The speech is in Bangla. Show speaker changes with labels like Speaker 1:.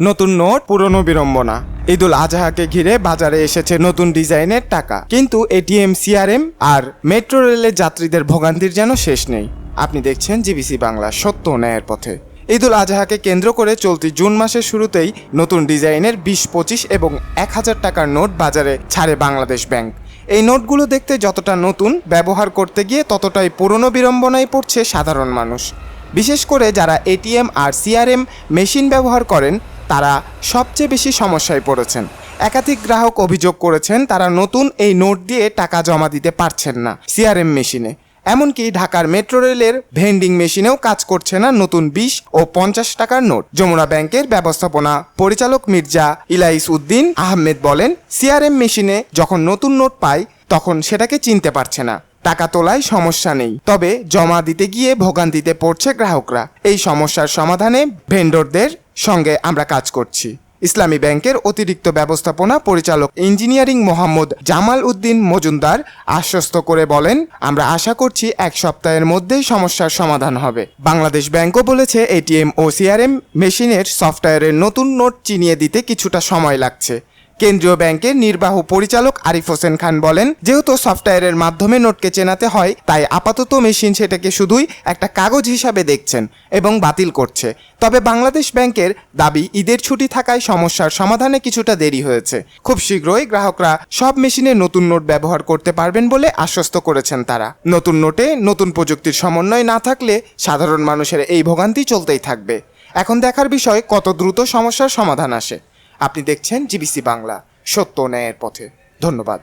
Speaker 1: নতুন নোট, পুরনো বিড়ম্বনা। ঈদুল আজহাকে ঘিরে বাজারে এসেছে নতুন ডিজাইনের টাকা। কিন্তু এটিএম, সিআরএম আর মেট্রো রেলের যাত্রীদের ভোগান্তির যেন শেষ নেই। আপনি দেখছেন জিবিসি বাংলা সত্য ন্যায়ের পথে। ঈদুল আজহাকে কেন্দ্র করে চলতি জুন মাসের শুরুতেই নতুন ডিজাইনের বিশ, পঁচিশ এবং এক হাজার টাকার নোট বাজারে ছাড়ে বাংলাদেশ ব্যাংক। এই নোটগুলো দেখতে যতটা নতুন, ব্যবহার করতে গিয়ে ততটাই পুরনো বিড়ম্বনায় পড়ছে সাধারণ মানুষ। বিশেষ করে যারা এটিএম আর সিআরএম মেশিন ব্যবহার করেন তারা সবচেয়ে বেশি সমস্যায় পড়েছেন। একাধিক গ্রাহক অভিযোগ করেছেন তারা নতুন এই নোট দিয়ে টাকা জমা দিতে পারছেন না সিআরএম মেশিনে। এমনকি ঢাকার মেট্রো রেলের ভেন্ডিং মেশিনেও কাজ করছে না নতুন বিশ ও পঞ্চাশ টাকার নোট। যমুনা ব্যাংকের ব্যবস্থাপনা পরিচালক মির্জা ইলাইস উদ্দিন আহমেদ বলেন, সিআরএম মেশিনে যখন নতুন নোট পায়, তখন সেটাকে চিনতে পারছে না। টাকা তোলায় সমস্যা নেই। তবে জমা দিতে গিয়ে ভোগান্তিতে পড়ছে গ্রাহকরা। এই সমস্যার সমাধানে ভেন্ডরদের সঙ্গে আমরা কাজ করছি। ইসলামী ব্যাংকের অতিরিক্ত ব্যবস্থাপনা পরিচালক ইঞ্জিনিয়ারিং মোহাম্মদ জামাল উদ্দিন মজুমদার আশ্বস্ত করে বলেন, আমরা আশা করছি এক সপ্তাহের মধ্যেই সমস্যার সমাধান হবে। বাংলাদেশ ব্যাংকও বলেছে, এটিএম ও সিআরএম মেশিনের সফটওয়্যারের নতুন নোট চিনিয়ে দিতে কিছুটা সময় লাগছে। কেন্দ্রীয় ব্যাংকের নির্বাহ পরিচালক আরিফ হোসেন খান বলেন, যেহেতু সফটওয়্যারের মাধ্যমে নোটকে চেনাতে হয়, তাই আপাতত মেশিন সেটাকে শুধুই একটা কাগজ হিসাবে দেখছেন এবং বাতিল করছে। তবে বাংলাদেশ ব্যাংকের দাবি, ঈদের ছুটি থাকায় সমস্যার সমাধানে কিছুটা দেরি হয়েছে। খুব শীঘ্রই গ্রাহকরা সব মেশিনে নতুন নোট ব্যবহার করতে পারবেন বলে আশ্বস্ত করেছেন তারা। নতুন নোটে নতুন প্রযুক্তির সমন্বয় না থাকলে সাধারণ মানুষের এই ভোগান্তি চলতেই থাকবে। এখন দেখার বিষয় কত দ্রুত সমস্যার সমাধান আসে। আপনি দেখছেন জিবিসি বাংলা সত্য ন্যায়ের পথে। ধন্যবাদ।